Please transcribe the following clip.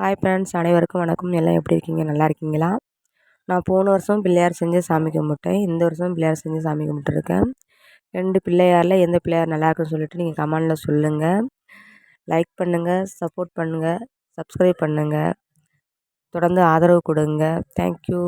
Hi friends அனைவருக்கும் வணக்கம். எல்லாம் எப்படி இருக்கீங்க? நல்லா இருக்கீங்களா? நான் போன வருஷம் பிள்ளையார் செஞ்சு சாமி கும்பிட்டேன். இந்த வருஷம் பிள்ளையார் செஞ்சு சாமி கும்பிட்டுருக்கேன். ரெண்டு பிள்ளையாரில் எந்த பிள்ளையார் நல்லாயிருக்குன்னு சொல்லிட்டு நீங்கள் கமெண்டில் சொல்லுங்கள் லைக் பண்ணுங்கள் சப்போர்ட் பண்ணுங்கள் சப்ஸ்கிரைப் பண்ணுங்கள் தொடர்ந்து ஆதரவு கொடுங்க. தேங்க்யூ